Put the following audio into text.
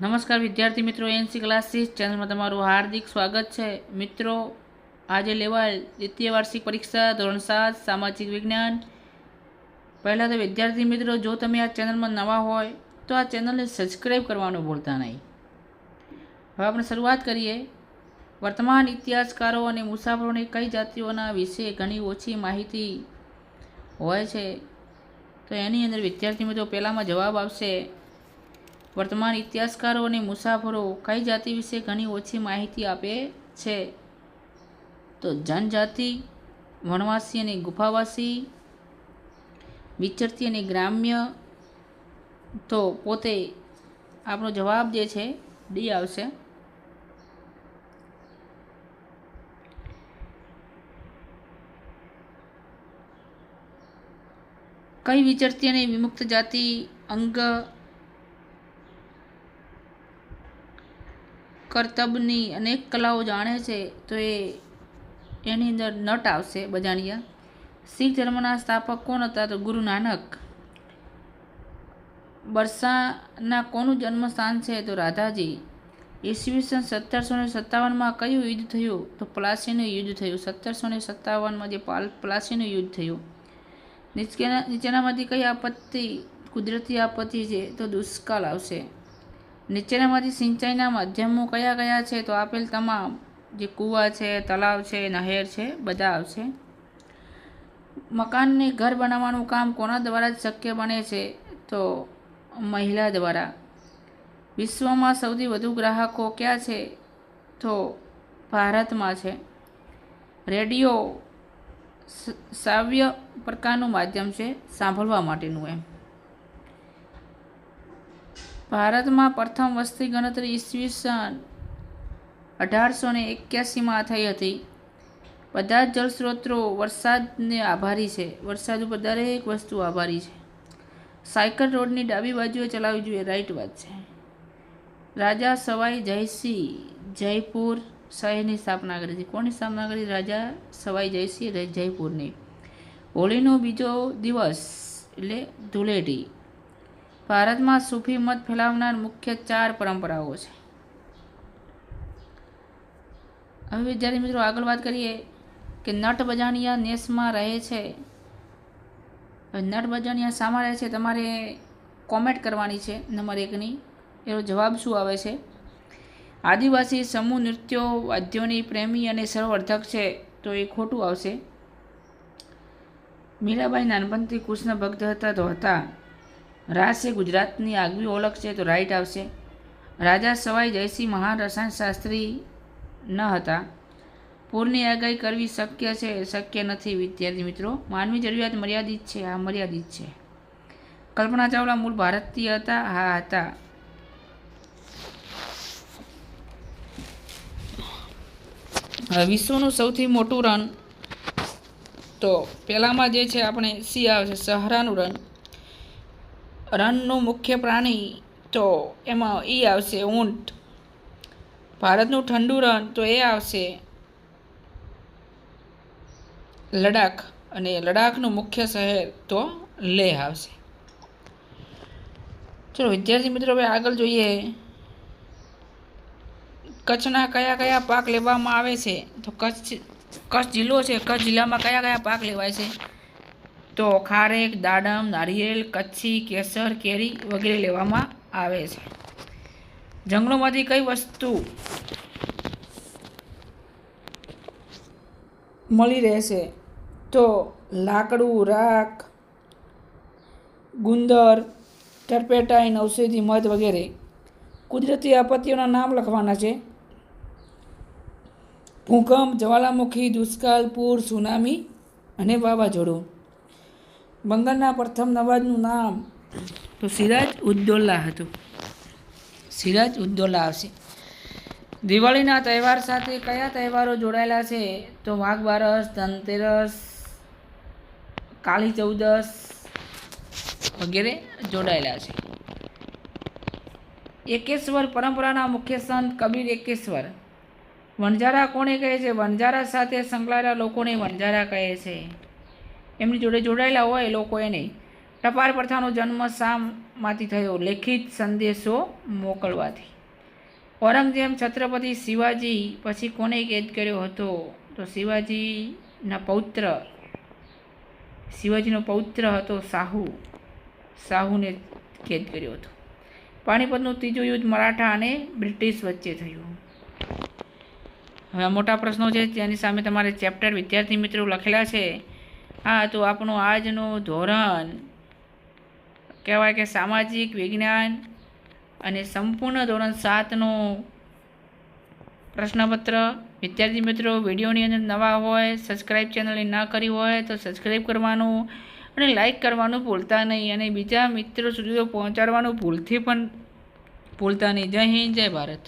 નમસ્કાર વિદ્યાર્થી મિત્રો એનસી ક્લાસીસ ચેનલમાં તમારું હાર્દિક સ્વાગત છે. મિત્રો, આજે લેવાયેલ દ્વિતીય વાર્ષિક પરીક્ષા ધોરણ સાત, સામાજિક વિજ્ઞાન. પહેલાં તો વિદ્યાર્થી મિત્રો, જો તમે આ ચેનલમાં નવા હોય, તો આ ચેનલને સબસ્ક્રાઈબ કરવાનું ભૂલતા નહીં. હવે આપણે શરૂઆત કરીએ. વર્તમાન ઇતિહાસકારો અને મુસાફરોની કઈ જાતિઓના વિશે ઘણી ઓછી માહિતી હોય છે? તો એની અંદર વિદ્યાર્થી મિત્રો, પહેલાંમાં જવાબ આવશે વર્તમાન ઇતિહાસકારો અને મુસાફરો કઈ જાતિ વિશે ઘણી ઓછી માહિતી આપે છે? તો જનજાતિ, વનવાસી અને ગુફાવાસી, વિચરતી અને ગ્રામ્ય, તો પોતે આપણો જવાબ જે છે ડી આવશે. કઈ વિચરતી અને વિમુક્ત જાતિ અંગ કરતબની અનેક કલાઓ જાણે છે, તો એ એની અંદર નટ આવશે, બજાણિયા. શીખ ધર્મના સ્થાપક કોણ હતા? તો ગુરુ નાનક. બરસાના કોનું જન્મસ્થાન છે? તો રાધાજી. ઈસવીસન સત્તરસો ને સત્તાવનમાં કયું યુદ્ધ થયું? તો પ્લાસીનું યુદ્ધ થયું. સત્તરસો ને સત્તાવનમાં જે પાલ, પ્લાસીનું યુદ્ધ થયું. નીચેના, નીચેનામાંથી કઈ આપત્તિ, કુદરતી આપત્તિ છે? તો દુષ્કાળ આવશે. નીચેનામાંથી સિંચાઈના માધ્યમો કયા કયા છે? તો આપેલ તમામ જે કૂવા છે, તળાવ છે, નહેર છે, બધા આવશે. મકાનને ઘર બનાવવાનું કામ કોના દ્વારા જ શક્ય બને છે? તો મહિલા દ્વારા. વિશ્વમાં સૌથી વધુ ગ્રાહકો ક્યાં છે? તો ભારતમાં છે. રેડિયો શ્રાવ્ય પ્રકારનું માધ્યમ છે સાંભળવા માટેનું એમ. ભારતમાં પ્રથમ વસ્તી ગણતરી ઈસવીસન અઢારસો ને એક્યાસીમાં થઈ હતી. બધા જ જળસ્રોતો વરસાદને આભારી છે. વરસાદ ઉપર દરેક વસ્તુ આભારી છે. સાયકલ રોડની ડાબી બાજુએ ચલાવવી જોઈએ, રાઈટ વાત છે. રાજા સવાઈ જયસિંહ જયપુર શહેરની સ્થાપના કરી હતી. કોની સ્થાપના કરી? રાજા સવાઈ જયસિંહ જયપુરની. હોળીનો બીજો દિવસ એટલે ધૂળેટી. ભારતમાં સૂફી મત ફેલાવનાર મુખ્ય ચાર પરંપરાઓ છે. હવે વિદ્યાર્થી મિત્રો આગળ વાત કરીએ કે નટ બજાણિયા નેસમાં રહે છે. નટ બજાણિયા શામાં રહે છે તમારે કોમેન્ટ કરવાની છે નંબર એકની. એનો જવાબ શું આવે છે? આદિવાસી સમૂહ નૃત્યો, વાદ્યોની પ્રેમી અને સર્વર્ધક છે તો એ ખોટું આવશે. મીરાબાઈ નાનપણથી કૃષ્ણ ભક્ત હતા તો હતા. રાસ એ ગુજરાતની આગવી ઓળખ છે તો રાઈટ આવશે. રાજા સવાઈ જયસિંહ મહાન રસાયણશાસ્ત્રી ન હતા. પૂરની આગાહી કરવી શક્ય છે? શક્ય નથી, વિદ્યાર્થી મિત્રો. માનવી જરૂરિયાત મર્યાદિત છે. આ મર્યાદિત છે. કલ્પના ચાવલા મૂળ ભારતીય હતા? હા, હતા. વિશ્વનું સૌથી મોટું રન તો પહેલાંમાં જે છે, આપણે સી આવે છે, સહારાનું રન રનનું મુખ્ય પ્રાણી તો એમાં એ આવશે ઊંટ. ભારતનું ઠંડુ રણ તો એ આવશે લડાખ અને લડાખનું મુખ્ય શહેર તો લેહ આવશે. ચલો, વિદ્યાર્થી મિત્રો, હવે આગળ જોઈએ. કચ્છના કયા કયા પાક લેવામાં આવે છે? તો કચ્છ કચ્છ જિલ્લો છે. કચ્છ જિલ્લામાં કયા કયા પાક લેવાય છે? તો ખારેક, દાડમ, નારિયેળ, કચ્છી, કેસર, કેરી વગેરે લેવામાં આવે છે. જંગલોમાંથી કઈ વસ્તુ મળી રહેશે? તો લાકડું, રાખ, ગુંદર ટરપેટાઈન ઔષધિ, મધ વગેરે. કુદરતી આપત્તિઓના નામ લખવાના છે. ભૂકંપ, જ્વાલામુખી, દુષ્કાળ, પૂર, સુનામી અને વાવાઝોડું. બંગાળના પ્રથમ નવાજનું નામ. તો સિરાજ ઉદ્દૌલા હતું. સિરાજ ઉદ્દૌલા આવશે. દિવાળીના તહેવાર સાથે કયા તહેવારો જોડાયેલા છે? તો વાઘ બારસ, ધનતેરસ, કાળી ચૌદસ વગેરે જોડાયેલા છે. એકેશ્વર પરંપરાના મુખ્ય સંત કબીર એકેશ્વર. વણઝારા કોને કહે છે? વણઝારા સાથે સંકળાયેલા લોકોને વણઝારા કહે છે. એમની જોડે જોડાયેલા હોય લોકો એને ટપાલ પ્રથાનો જન્મ શામાંથી થયો? લેખિત સંદેશો મોકલવાથી. ઔરંગઝેબ છત્રપતિ શિવાજી પછી કોને કેદ કર્યો હતો? તો શિવાજીના પૌત્ર, શિવાજીનો પૌત્ર હતો સાહુ શાહુને કેદ કર્યો હતો. પાણીપતનું ત્રીજું યુદ્ધ મરાઠા અને બ્રિટિશ વચ્ચે થયું. હવે મોટા પ્રશ્નો છે તેની સામે તમારે ચેપ્ટર વિદ્યાર્થી મિત્રો લખેલા છે. હા, તો આપણું આજનું ધોરણ કહેવાય કે સામાજિક વિજ્ઞાન અને સંપૂર્ણ ધોરણ સાતનું પ્રશ્નપત્ર. વિદ્યાર્થી મિત્રો, વિડીયોની અંદર નવા હોય સબસ્ક્રાઈબ ચેનલને ના કરી હોય, તો સબસ્ક્રાઈબ કરવાનું અને લાઈક કરવાનું ભૂલતા નહીં. અને બીજા મિત્રો સુધી પહોંચાડવાનું ભૂલથી પણ ભૂલતા નહીં. જય હિન્દ, જય ભારત.